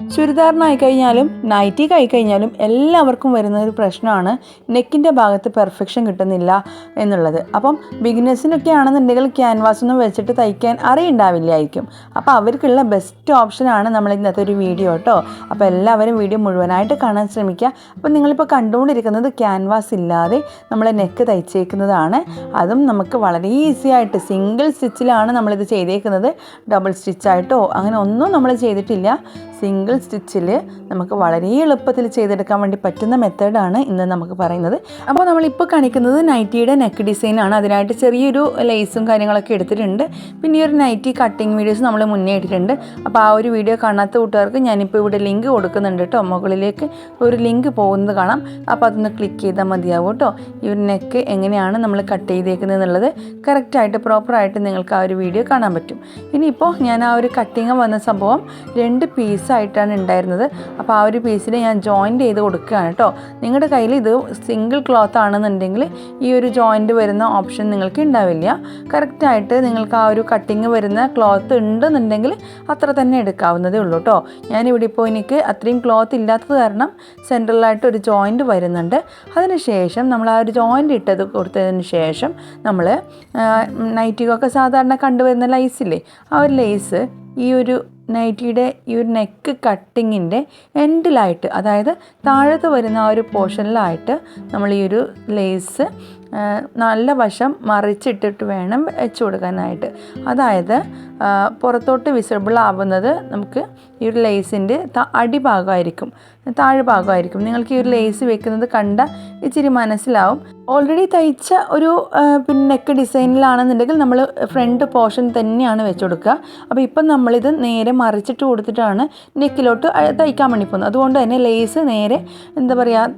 ചുരിദാറിനായി കഴിഞ്ഞാലും നൈറ്റി കൈ കഴിഞ്ഞാലും എല്ലാവർക്കും വരുന്ന ഒരു പ്രശ്നമാണ് നെക്കിന്റെ ഭാഗത്ത് പെർഫെക്ഷൻ കിട്ടുന്നില്ല എന്നുള്ളത്. അപ്പം ബിഗിനേഴ്സിനൊക്കെ ആണെന്നുണ്ടെങ്കിൽ ക്യാൻവാസ് ഒന്നും വെച്ചിട്ട് തയ്ക്കാൻ അറിയുണ്ടാവില്ലായിരിക്കും. അപ്പോൾ അവർക്കുള്ള ബെസ്റ്റ് ഓപ്ഷനാണ് നമ്മൾ ഇന്നത്തെ ഒരു വീഡിയോ കേട്ടോ അപ്പോൾ എല്ലാവരും വീഡിയോ മുഴുവനായിട്ട് കാണാൻ ശ്രമിക്കുക. അപ്പോൾ നിങ്ങളിപ്പോൾ കണ്ടുകൊണ്ടിരിക്കുന്നത് ക്യാൻവാസ് ഇല്ലാതെ നമ്മൾ നെക്ക് തയ്ച്ചേക്കുന്നതാണ്. അതും നമുക്ക് വളരെ ഈസി ആയിട്ട് സിംഗിൾ സ്റ്റിച്ചിലാണ് നമ്മളിത് ചെയ്തേക്കുന്നത്. ഡബിൾ സ്റ്റിച്ചായിട്ടോ അങ്ങനെ ഒന്നും നമ്മൾ ചെയ്തിട്ടില്ല. സിംഗിൾ സ്റ്റിച്ചിൽ നമുക്ക് വളരെ എളുപ്പത്തിൽ ചെയ്തെടുക്കാൻ വേണ്ടി പറ്റുന്ന മെത്തേഡാണ് ഇന്ന് നമുക്ക് പറയുന്നത്. അപ്പോൾ നമ്മളിപ്പോൾ കാണിക്കുന്നത് നൈറ്റിയുടെ നെക്ക് ഡിസൈനാണ് അതിനായിട്ട് ചെറിയൊരു ലേസും കാര്യങ്ങളൊക്കെ എടുത്തിട്ടുണ്ട്. പിന്നെ ഈ ഒരു നൈറ്റി കട്ടിങ് വീഡിയോസ് നമ്മൾ മുന്നേ ഇട്ടിട്ടുണ്ട്. അപ്പോൾ ആ ഒരു വീഡിയോ കാണാത്ത കൂട്ടുകാർക്ക് ഞാനിപ്പോൾ ഇവിടെ ലിങ്ക് കൊടുക്കുന്നുണ്ട് കേട്ടോ. മുകളിലേക്ക് ഒരു ലിങ്ക് പോകുന്നത് കാണാം. അപ്പോൾ അതൊന്ന് ക്ലിക്ക് ചെയ്താൽ മതിയാവും കേട്ടോ. ഈ ഒരു നെക്ക് എങ്ങനെയാണ് നമ്മൾ കട്ട് ചെയ്തേക്കുന്നത് എന്നുള്ളത് കറക്റ്റായിട്ട് പ്രോപ്പറായിട്ട് നിങ്ങൾക്ക് ആ ഒരു വീഡിയോ കാണാൻ പറ്റും. ഇനിയിപ്പോൾ ഞാൻ ആ ഒരു കട്ടിങ് വന്ന സംഭവം രണ്ട് പീസായിട്ടാണ് ഉണ്ടായിരുന്നത്. അപ്പോൾ ആ ഒരു പീസിൽ ഞാൻ ജോയിന്റ് ചെയ്ത് കൊടുക്കുകയാണ് കേട്ടോ നിങ്ങളുടെ കയ്യിൽ ഇത് സിംഗിൾ ക്ലോത്ത് ആണെന്നുണ്ടെങ്കിൽ ഈ ഒരു ജോയിന്റ് വരുന്ന ഓപ്ഷൻ നിങ്ങൾക്ക് ഉണ്ടാവില്ല. കറക്റ്റായിട്ട് നിങ്ങൾക്ക് ആ ഒരു കട്ടിങ് വരുന്ന ക്ലോത്ത് ഉണ്ടെന്നുണ്ടെങ്കിൽ അത്ര തന്നെ എടുക്കാവുന്നതേ ഉള്ളൂ കേട്ടോ ഞാനിവിടെ ഇപ്പോൾ എനിക്ക് അത്രയും ക്ലോത്ത് ഇല്ലാത്തത് കാരണം സെൻട്രലായിട്ട് ഒരു ജോയിന്റ് വരുന്നുണ്ട്. അതിനുശേഷം നമ്മൾ ആ ഒരു ജോയിന്റ് ഇട്ടത് കൊടുത്തതിന് ശേഷം നമ്മൾ നൈറ്റിക്കൊക്കെ സാധാരണ കണ്ടുവരുന്ന ലൈസില്ലേ ആ ഒരു ലേസ് ഈ ഒരു നൈറ്റിയുടെ ഈ ഒരു നെക്ക് കട്ടിങ്ങിന്റെ എൻഡിലായിട്ട് അതായത് താഴത്ത് വരുന്ന ആ ഒരു പോർഷനിലായിട്ട് നമ്മൾ ഈ ഒരു ലേസ് നല്ല വശം മറിച്ചിട്ടിട്ട് വേണം വെച്ച് കൊടുക്കാനായിട്ട്. അതായത് പുറത്തോട്ട് വിസിബിൾ ആവുന്നത് നമുക്ക് ഈ ഒരു ലേസിന്റെ അടിഭാഗമായിരിക്കും താഴെ ഭാഗമായിരിക്കും നിങ്ങൾക്ക് ഈ ഒരു ലേസ് വെക്കുന്നത് കണ്ട ഇച്ചിരി മനസ്സിലാവും. ഓൾറെഡി തയ്ച്ച ഒരു പിന്നെ നെക്ക് ഡിസൈനിലാണെന്നുണ്ടെങ്കിൽ നമ്മൾ ഫ്രണ്ട് പോർഷൻ തന്നെയാണ് വെച്ച് കൊടുക്കുക. അപ്പോൾ ഇപ്പം നമ്മളിത് നേരെ മറിച്ചിട്ട് കൊടുത്തിട്ടാണ് നെക്കിലോട്ട് തയ്ക്കാൻ വേണ്ടി പോകുന്നത്. അതുകൊണ്ട് തന്നെ ലേസ് നേരെ എന്താ പറയുക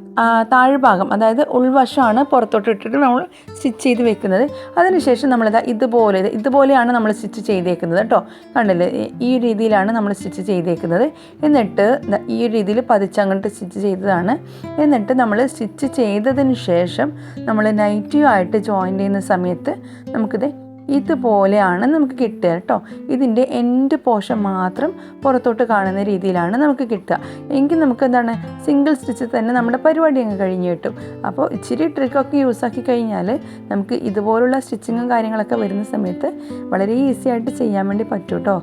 താഴ്ഭാഗം അതായത് ഉൾവശമാണ് പുറത്തോട്ട് ഇട്ടിട്ട് നമ്മൾ സ്റ്റിച്ച് ചെയ്ത് വെക്കുന്നത്. അതിനുശേഷം നമ്മളിതാ ഇതുപോലെ ഇത് ഇതുപോലെയാണ് നമ്മൾ സ്റ്റിച്ച് ചെയ്തേക്കുന്നത് കേട്ടോ. കണ്ടില്ലേ? ഈ- രീതിയിലാണ് നമ്മൾ സ്റ്റിച്ച് ചെയ്തേക്കുന്നത്. എന്നിട്ട് ഈ രീതിയിൽ പതിച്ചങ്ങോട്ട് സ്റ്റിച്ച് ചെയ്തതാണ്. എന്നിട്ട് നമ്മൾ സ്റ്റിച്ച് ചെയ്തതിന് ശേഷം നമ്മൾ നൈറ്റിയുമായിട്ട് ജോയിൻ ചെയ്യുന്ന സമയത്ത് നമുക്കിത് ഇതുപോലെയാണ് നമുക്ക് കിട്ടുക കേട്ടോ. ഇതിന്റെ എൻഡ് പോർഷൻ മാത്രം പുറത്തോട്ട് കാണുന്ന രീതിയിലാണ് നമുക്ക് കിട്ടുക. എങ്കിൽ നമുക്ക് എന്താണ്? സിംഗിൾ സ്റ്റിച്ച് തന്നെ നമ്മുടെ പരിപാടി അങ്ങ് കഴിഞ്ഞ് കിട്ടും. അപ്പോൾ ഇച്ചിരി ട്രിക്കൊക്കെ യൂസ് ആക്കി കഴിഞ്ഞാൽ നമുക്ക് ഇതുപോലുള്ള സ്റ്റിച്ചിങ്ങും കാര്യങ്ങളൊക്കെ വരുന്ന സമയത്ത് വളരെ ഈസി ആയിട്ട് ചെയ്യാൻ വേണ്ടി പറ്റും കേട്ടോ.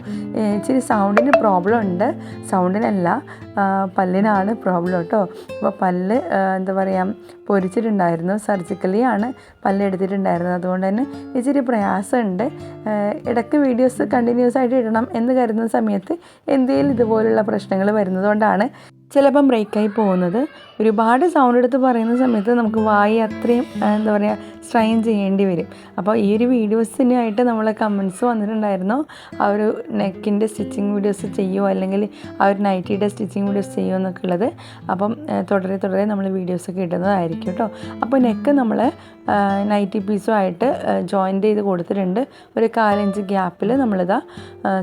ഇച്ചിരി സൗണ്ടിന് പ്രോബ്ലം ഉണ്ട്. സൗണ്ടിനല്ല പല്ലിനാണ് പ്രോബ്ലം കേട്ടോ. അപ്പോൾ പല്ല് എന്താ പറയുക പൊരിച്ചിട്ടുണ്ടായിരുന്നു. സർജിക്കലി ആണ് പല്ല് എടുത്തിട്ടുണ്ടായിരുന്നത്. അതുകൊണ്ട് തന്നെ ഇച്ചിരി പ്രയാസമുണ്ട്. ഇടയ്ക്ക് വീഡിയോസ് കണ്ടിന്യൂസ് ആയിട്ട് ഇടണം എന്ന് കരുതുന്ന സമയത്ത് എന്തെങ്കിലും ഇതുപോലുള്ള പ്രശ്നങ്ങൾ വരുന്നതുകൊണ്ടാണ് ചിലപ്പം ബ്രേക്കായി പോകുന്നത്. ഒരുപാട് സൗണ്ട് എടുത്ത് പറയുന്ന സമയത്ത് നമുക്ക് വായി അത്രയും എന്താ പറയുക സ്ട്രെയിൻ ചെയ്യേണ്ടി വരും. അപ്പോൾ ഈ ഒരു വീഡിയോസിനായിട്ട് നമ്മളെ കമൻസ് വന്നിട്ടുണ്ടായിരുന്നു. ആ ഒരു നെക്കിന്റെ സ്റ്റിച്ചിങ് വീഡിയോസ് ചെയ്യുമോ അല്ലെങ്കിൽ ആ ഒരു നൈറ്റിയുടെ സ്റ്റിച്ചിങ് വീഡിയോസ് ചെയ്യുമോ എന്നൊക്കെ ഉള്ളത്. അപ്പം തുടരെ തുടരെ നമ്മൾ വീഡിയോസൊക്കെ ഇടുന്നതായിരിക്കും കേട്ടോ അപ്പോൾ നെക്ക് നമ്മൾ നൈറ്റി പീസുമായിട്ട് ജോയിന്റ് ചെയ്ത് കൊടുത്തിട്ടുണ്ട്. ഒരു കാലഞ്ച് ഗ്യാപ്പിൽ നമ്മളിതാ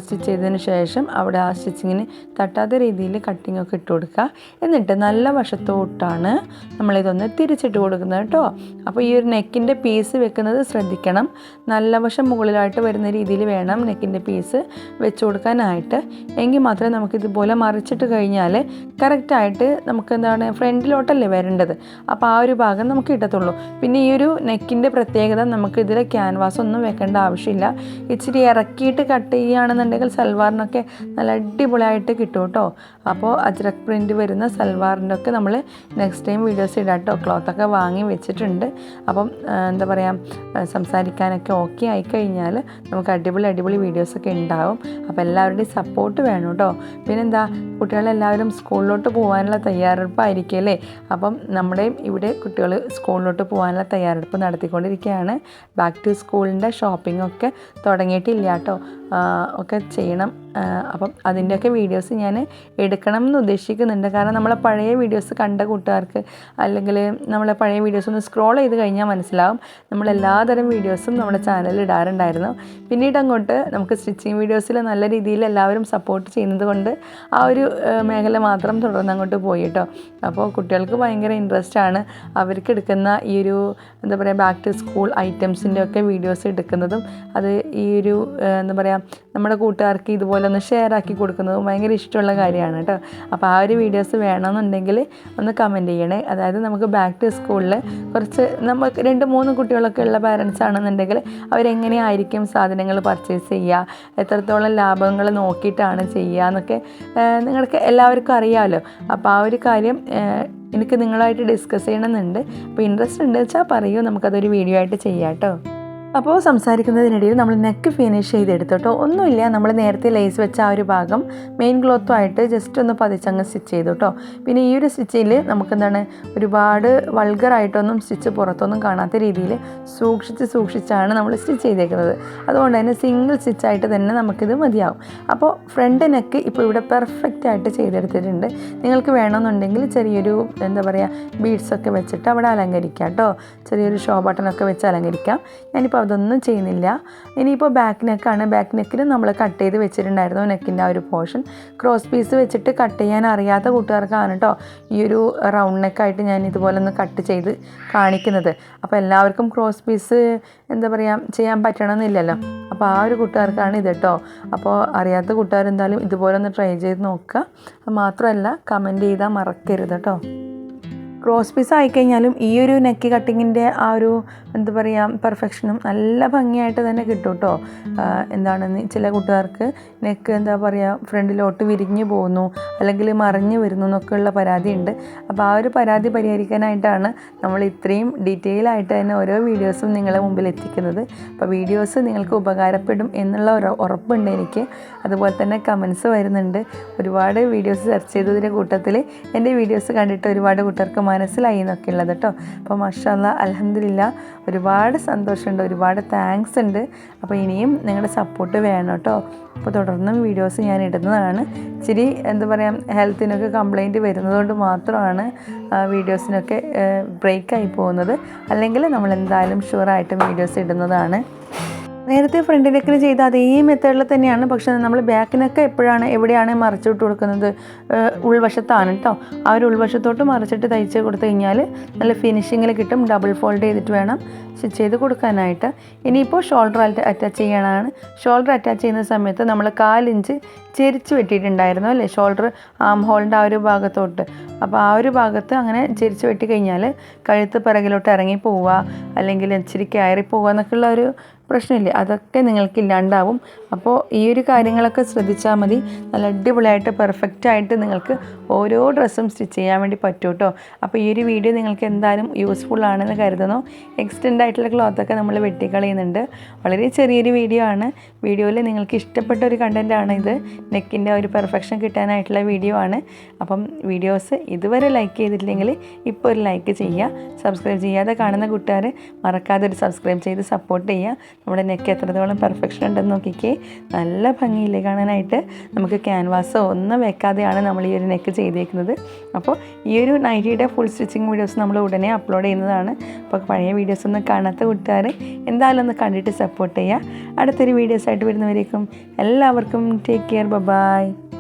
സ്റ്റിച്ച് ചെയ്തതിന് ശേഷം അവിടെ ആ സ്റ്റിച്ചിങ്ങിന് തട്ടാത്ത രീതിയിൽ കട്ടിങ്ങൊക്കെ ഇട്ട് കൊടുക്കുക. എന്നിട്ട് നല്ല വശത്തോട്ടാണ് നമ്മളിതൊന്ന് തിരിച്ചിട്ട് കൊടുക്കുന്നത് കേട്ടോ. അപ്പോൾ ഈ ഒരു നെക്കിന്റെ പീസ് വെക്കുന്നത് ശ്രദ്ധിക്കണം. നല്ല വശം മുകളിലായിട്ട് വരുന്ന രീതിയിൽ വേണം നെക്കിന്റെ പീസ് വെച്ച് കൊടുക്കാനായിട്ട്. എങ്കിൽ മാത്രമേ നമുക്കിതുപോലെ മറിച്ചിട്ട് കഴിഞ്ഞാൽ കറക്റ്റായിട്ട് നമുക്ക് എന്താണ് ഫ്രണ്ടിലോട്ടല്ലേ വരേണ്ടത്? അപ്പോൾ ആ ഒരു ഭാഗം നമുക്ക് കിട്ടത്തുള്ളൂ. പിന്നെ ഈ ഒരു നെക്കിന്റെ പ്രത്യേകത നമുക്ക് ഇതിൽ ക്യാൻവാസ് ഒന്നും വെക്കേണ്ട ആവശ്യമില്ല. ഇച്ചിരി ഇറക്കിയിട്ട് കട്ട് ചെയ്യുകയാണെന്നുണ്ടെങ്കിൽ സൽവാറിനൊക്കെ നല്ല അടിപൊളിയായിട്ട് കിട്ടും കേട്ടോ. അപ്പോൾ അജ്രക് പ്രിന്റ് വരുന്ന സൽവാറിന്റെ ഒക്കെ നമ്മൾ നെക്സ്റ്റ് ടൈം വീഡിയോസ് ഇടാം കേട്ടോ ക്ലോത്തൊക്കെ വാങ്ങി വെച്ചിട്ടുണ്ട്. അപ്പം എന്താ പറയുക സംസാരിക്കാനൊക്കെ ഓക്കെ ആയിക്കഴിഞ്ഞാൽ നമുക്ക് അടിപൊളി അടിപൊളി വീഡിയോസൊക്കെ ഉണ്ടാവും അപ്പോൾ എല്ലാവരുടെയും സപ്പോർട്ട് വേണം കേട്ടോ പിന്നെന്താ കുട്ടികളെല്ലാവരും സ്കൂളിലോട്ട് പോകാനുള്ള തയ്യാറെടുപ്പായിരിക്കും അല്ലേ? അപ്പം നമ്മുടെയും ഇവിടെ കുട്ടികൾ സ്കൂളിലോട്ട് പോകാനുള്ള തയ്യാറെടുപ്പ് നടത്തിക്കൊണ്ടിരിക്കുകയാണ്. ബാക്ക് ടു സ്കൂളിന്റെ ഷോപ്പിംഗ് ഒക്കെ തുടങ്ങിയിട്ടില്ല കേട്ടോ ഒക്കെ ചെയ്യണം. അപ്പം അതിന്റെയൊക്കെ വീഡിയോസ് ഞാൻ എടുക്കണം എന്ന് ഉദ്ദേശിക്കുന്നുണ്ട്. കാരണം നമ്മളെ പഴയ വീഡിയോസ് കണ്ട കൂട്ടുകാർക്ക് അല്ലെങ്കിൽ നമ്മളെ പഴയ വീഡിയോസ് ഒന്ന് സ്ക്രോൾ ചെയ്ത് കഴിഞ്ഞാൽ മനസ്സിലാവും. നമ്മൾ എല്ലാതരം വീഡിയോസും നമ്മുടെ ചാനലിൽ ഇടാറുണ്ടായിരുന്നു. പിന്നീട് അങ്ങോട്ട് നമുക്ക് സ്റ്റിച്ചിങ് വീഡിയോസിൽ നല്ല രീതിയിൽ എല്ലാവരും സപ്പോർട്ട് ചെയ്യുന്നത് കൊണ്ട് ആ ഒരു മേഖല മാത്രം തുടർന്ന് അങ്ങോട്ട് പോയി കേട്ടോ അപ്പോൾ കുട്ടികൾക്ക് ഭയങ്കര ഇൻട്രസ്റ്റ് ആണ് അവർക്ക് എടുക്കുന്ന ഈ ഒരു എന്താ പറയുക ബാക്ക് ടു സ്കൂൾ ഐറ്റംസിന്റെ ഒക്കെ വീഡിയോസ് എടുക്കുന്നതും. അത് ഈ ഒരു എന്താ പറയുക നമ്മുടെ കൂട്ടുകാർക്ക് ഇതുപോലെ ഒന്ന് ഷെയർ ആക്കി കൊടുക്കുന്നത് ഭയങ്കര ഇഷ്ടമുള്ള കാര്യമാണ് കേട്ടോ. അപ്പോൾ ആ ഒരു വീഡിയോസ് വേണമെന്നുണ്ടെങ്കിൽ ഒന്ന് കമന്റ് ചെയ്യണേ. അതായത് നമുക്ക് ബാക്ക് ടു സ്കൂളിൽ കുറച്ച് നമുക്ക് രണ്ട് മൂന്ന് കുട്ടികളൊക്കെ ഉള്ള പാരൻസ് ആണെന്നുണ്ടെങ്കിൽ അവരെങ്ങനെയായിരിക്കും സാധനങ്ങൾ പർച്ചേസ് ചെയ്യുക? എത്രത്തോളം ലാഭങ്ങൾ നോക്കിയിട്ടാണ് ചെയ്യുക എന്നൊക്കെ നിങ്ങൾക്ക് എല്ലാവർക്കും അറിയാമല്ലോ അപ്പോൾ ആ ഒരു കാര്യം എനിക്ക് നിങ്ങളായിട്ട് ഡിസ്കസ് ചെയ്യണമെന്നുണ്ട്. അപ്പോൾ ഇൻട്രസ്റ്റ് ഉണ്ട് വെച്ചാൽ പറയൂ. നമുക്കതൊരു വീഡിയോ ആയിട്ട് ചെയ്യാം കേട്ടോ. അപ്പോൾ സംസാരിക്കുന്നതിനിടയിൽ നമ്മൾ നെക്ക് ഫിനിഷ് ചെയ്തെടുത്തു കേട്ടോ. ഒന്നുമില്ല നമ്മൾ നേരത്തെ ലേസ് വെച്ച ആ ഒരു ഭാഗം മെയിൻ ക്ലോത്തുമായിട്ട് ജസ്റ്റ് ഒന്ന് പതിച്ചങ്ങ് സ്റ്റിച്ച് ചെയ്തു കേട്ടോ. പിന്നെ ഈ ഒരു സ്റ്റിച്ചിൽ നമുക്കെന്താണ് ഒരുപാട് വൾഗറായിട്ടൊന്നും സ്റ്റിച്ച് പുറത്തൊന്നും കാണാത്ത രീതിയിൽ സൂക്ഷിച്ച് സൂക്ഷിച്ചാണ് നമ്മൾ സ്റ്റിച്ച് ചെയ്തേക്കുന്നത്. അതുകൊണ്ട് തന്നെ സിംഗിൾ സ്റ്റിച്ചായിട്ട് തന്നെ നമുക്കിത് മതിയാവും. അപ്പോൾ ഫ്രണ്ട് നെക്ക് ഇപ്പോൾ ഇവിടെ പെർഫെക്റ്റ് ആയിട്ട് ചെയ്തെടുത്തിട്ടുണ്ട്. നിങ്ങൾക്ക് വേണമെന്നുണ്ടെങ്കിൽ ചെറിയൊരു എന്താ പറയുക ബീഡ്സൊക്കെ വെച്ചിട്ട് അവിടെ അലങ്കരിക്കാം കേട്ടോ. ചെറിയൊരു ഷോ ബട്ടണൊക്കെ വെച്ച് അലങ്കരിക്കാം. ഞാനിപ്പോൾ അതൊന്നും ചെയ്യുന്നില്ല. ഇനിയിപ്പോൾ ബാക്ക് നെക്കാണ് ബാക്ക് നെക്കിൽ നമ്മൾ കട്ട് ചെയ്ത് വെച്ചിട്ടുണ്ടായിരുന്നു നെക്കിന്റെ ആ ഒരു പോർഷൻ ക്രോസ് പീസ് വെച്ചിട്ട് കട്ട് ചെയ്യാൻ അറിയാത്ത കൂട്ടുകാർക്കാണ് കേട്ടോ ഈ ഒരു റൗണ്ട് നെക്കായിട്ട് ഞാൻ ഇതുപോലെ ഒന്ന് കട്ട് ചെയ്ത് കാണിക്കുന്നത്. അപ്പോൾ എല്ലാവർക്കും ക്രോസ് പീസ് എന്താ പറയുക ചെയ്യാൻ പറ്റണമെന്നില്ലല്ലോ. അപ്പോൾ ആ ഒരു കൂട്ടുകാർക്കാണ് ഇത് കേട്ടോ അപ്പോൾ അറിയാത്ത കൂട്ടുകാർ എന്തായാലും ഇതുപോലെ ഒന്ന് ട്രൈ ചെയ്ത് നോക്കുക. മാത്രമല്ല കമന്റ് ചെയ്താൽ മറക്കരുത് കേട്ടോ ക്രോസ് പീസ് ആയിക്കഴിഞ്ഞാലും ഈ ഒരു നെക്ക് കട്ടിങ്ങിന്റെ ആ ഒരു എന്താ പറയുക പെർഫെക്ഷനും നല്ല ഭംഗിയായിട്ട് തന്നെ കിട്ടും കേട്ടോ എന്താണെന്ന് ചില കൂട്ടുകാർക്ക് നെക്ക് എന്താ പറയുക ഫ്രണ്ടിലോട്ട് വിരിഞ്ഞു പോകുന്നു അല്ലെങ്കിൽ മറിഞ്ഞു വരുന്നു എന്നൊക്കെയുള്ള പരാതിയുണ്ട്. അപ്പോൾ ആ ഒരു പരാതി പരിഹരിക്കാനായിട്ടാണ് നമ്മൾ ഇത്രയും ഡീറ്റെയിൽ ആയിട്ട് തന്നെ ഓരോ വീഡിയോസും നിങ്ങളെ മുമ്പിൽ എത്തിക്കുന്നത്. അപ്പോൾ വീഡിയോസ് നിങ്ങൾക്ക് ഉപകാരപ്പെടും എന്നുള്ള ഒരു ഉറപ്പുണ്ട് എനിക്ക്. അതുപോലെ തന്നെ കമൻസ് വരുന്നുണ്ട്. ഒരുപാട് വീഡിയോസ് സെർച്ച് ചെയ്തതിന്റെ കൂട്ടത്തിൽ എന്റെ വീഡിയോസ് കണ്ടിട്ട് ഒരുപാട് കൂട്ടർക്ക് മനസ്സിലായി എന്നൊക്കെ ഉള്ളത് കേട്ടോ അപ്പോൾ മഷാല്ല അലഹമില്ല ഒരുപാട് സന്തോഷമുണ്ട് ഒരുപാട് താങ്ക്സ് ഉണ്ട്. അപ്പോൾ ഇനിയും നിങ്ങളുടെ സപ്പോർട്ട് വേണം കേട്ടോ. അപ്പോൾ തുടർന്നും വീഡിയോസ് ഞാൻ ഇടുന്നതാണ്. ഇച്ചിരി എന്താ പറയുക ഹെൽത്തിനൊക്കെ കംപ്ലൈന്റ് വരുന്നതുകൊണ്ട് മാത്രമാണ് വീഡിയോസിനൊക്കെ ബ്രേക്കായി പോകുന്നത്. അല്ലെങ്കിൽ നമ്മൾ എന്തായാലും ഷുവറായിട്ടും വീഡിയോസ് ഇടുന്നതാണ്. നേരത്തെ ഫ്രണ്ട് നെക്കിന് ചെയ്ത അതേ മെത്തേഡിൽ തന്നെയാണ്. പക്ഷേ നമ്മൾ ബാക്കിനൊക്കെ എപ്പോഴാണ് എവിടെയാണ് മറച്ചിട്ട് കൊടുക്കുന്നത്? ഉൾവശത്താണ് കേട്ടോ ആ ഒരു ഉൾവശത്തോട്ട് മറിച്ചിട്ട് തയ്ച്ച് കൊടുത്തു കഴിഞ്ഞാൽ നല്ല ഫിനിഷിങ്ങിൽ കിട്ടും. ഡബിൾ ഫോൾഡ് ചെയ്തിട്ട് വേണം സ്റ്റിച്ച് ചെയ്ത് കൊടുക്കാനായിട്ട്. ഇനിയിപ്പോൾ ഷോൾഡർ അറ്റാച്ച് ചെയ്യാനാണ് ഷോൾഡർ അറ്റാച്ച് ചെയ്യുന്ന സമയത്ത് നമ്മൾ കാലിഞ്ച് ചെരിച്ച് വെട്ടിയിട്ടുണ്ടായിരുന്നു അല്ലേ? ഷോൾഡർ ആം ഹോളിന്റെ ആ ഒരു ഭാഗത്തോട്ട്. അപ്പോൾ ആ ഒരു ഭാഗത്ത് അങ്ങനെ ചെരിച്ച് വെട്ടി കഴിഞ്ഞാൽ കഴുത്ത് പിറകിലോട്ട് ഇറങ്ങി പോവുക. അല്ലെങ്കിൽ ഇച്ചിരി കയറി പോവുക എന്നൊക്കെയുള്ള ഒരു പ്രശ്നമില്ല. അതൊക്കെ നിങ്ങൾക്ക് ഇല്ലാണ്ടാവും. അപ്പോൾ ഈ ഒരു കാര്യങ്ങളൊക്കെ ശ്രദ്ധിച്ചാൽ മതി. നല്ല അടിപൊളിയായിട്ട് പെർഫെക്റ്റ് ആയിട്ട് നിങ്ങൾക്ക് ഓരോ ഡ്രസ്സും സ്റ്റിച്ച് ചെയ്യാൻ വേണ്ടി പറ്റും കേട്ടോ. അപ്പോൾ ഈ ഒരു വീഡിയോ നിങ്ങൾക്ക് എന്തായാലും യൂസ്ഫുൾ ആണെന്ന് കരുതുന്നു. എക്സ്റ്റെൻഡ് ആയിട്ടുള്ള ക്ലോത്തൊക്കെ നമ്മൾ വെട്ടിക്കളയുന്നുണ്ട്. വളരെ ചെറിയൊരു വീഡിയോ ആണ്. വീഡിയോയിൽ നിങ്ങൾക്ക് ഇഷ്ടപ്പെട്ട ഒരു കണ്ടന്റ് ആണ് ഇത്. നെക്കിന്റെ ഒരു പെർഫെക്ഷൻ കിട്ടാനായിട്ടുള്ള വീഡിയോ ആണ്. അപ്പം വീഡിയോസ് ഇതുവരെ ലൈക്ക് ചെയ്തിട്ടില്ലെങ്കിൽ ഇപ്പോൾ ഒരു ലൈക്ക് ചെയ്യുക. സബ്സ്ക്രൈബ് ചെയ്യാതെ കാണുന്ന കൂട്ടുകാർ മറക്കാതെ ഒരു സബ്സ്ക്രൈബ് ചെയ്ത് സപ്പോർട്ട് ചെയ്യുക. നമ്മുടെ നെക്ക് എത്രത്തോളം പെർഫെക്ഷൻ ഉണ്ടെന്ന് നോക്കിക്കേ. നല്ല ഭംഗിയില്ലേ കാണാനായിട്ട്. നമുക്ക് ക്യാൻവാസോ ഒന്നും വെക്കാതെയാണ് നമ്മൾ ഈ ഒരു നെക്ക് ചെയ്തേക്കുന്നത്. അപ്പോൾ ഈ ഒരു നൈറ്റിയുടെ ഫുൾ സ്റ്റിച്ചിങ് വീഡിയോസ് നമ്മൾ ഉടനെ അപ്ലോഡ് ചെയ്യുന്നതാണ്. അപ്പോൾ പഴയ വീഡിയോസ് ഒന്നും കാണാത്ത കൂട്ടുകാർ എന്തായാലും ഒന്ന് കണ്ടിട്ട് സപ്പോർട്ട് ചെയ്യുക. അടുത്തൊരു വീഡിയോസ് ആയിട്ട് വരുന്നവരേക്കും എല്ലാവർക്കും ടേക്ക് കെയർ ബൈ